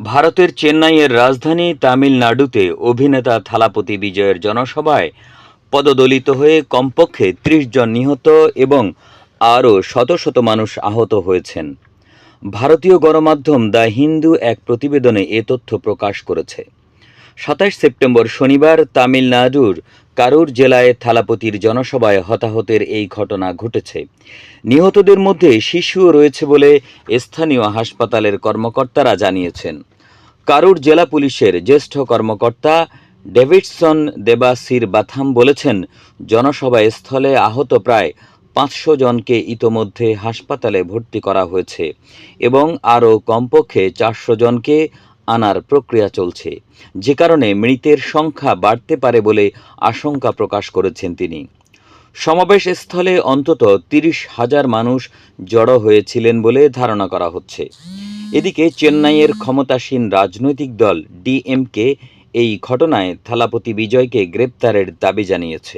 ভারতের চেন্নাইয়ের রাজধানী তামিলনাড়ুতে অভিনেতা থালাপতি বিজয়ের জনসভায় পদদলিত হয়ে কমপক্ষে ত্রিশ জন নিহত এবং আরও শত শত মানুষ আহত হয়েছেন। ভারতীয় গণমাধ্যম দ্য হিন্দু এক প্রতিবেদনে এ তথ্য প্রকাশ করেছে। সাতাশ সেপ্টেম্বর শনিবার তামিলনাড়ুর কারুর জেলায় থালাপতির জনসভায় হতাহতের এই ঘটনা ঘটেছে। নিহতদের মধ্যে শিশুও রয়েছে বলে স্থানীয় হাসপাতালের কর্মকর্তারা জানিয়েছেন। কারুর জেলা পুলিশের জ্যেষ্ঠ কর্মকর্তা ডেভিডসন দেবাসির বাথাম বলেছেন, জনসভা স্থলে আহত প্রায় পাঁচশো জনকে ইতোমধ্যে হাসপাতালে ভর্তি করা হয়েছে এবং আরও কমপক্ষে চারশো জনকে আনার প্রক্রিয়া চলছে। যে কারণে মৃতের সংখ্যা বাড়তে পারে বলে আশঙ্কা প্রকাশ করেছেন তিনি। সমাবেশ স্থলে অন্তত তিরিশ হাজার মানুষ জড়ো হয়েছিলেন বলে ধারণা করা হচ্ছে। এদিকে চেন্নাইয়ের ক্ষমতাসীন রাজনৈতিক দল ডিএমকে এই ঘটনায় থালাপতি বিজয়কে গ্রেপ্তারের দাবি জানিয়েছে।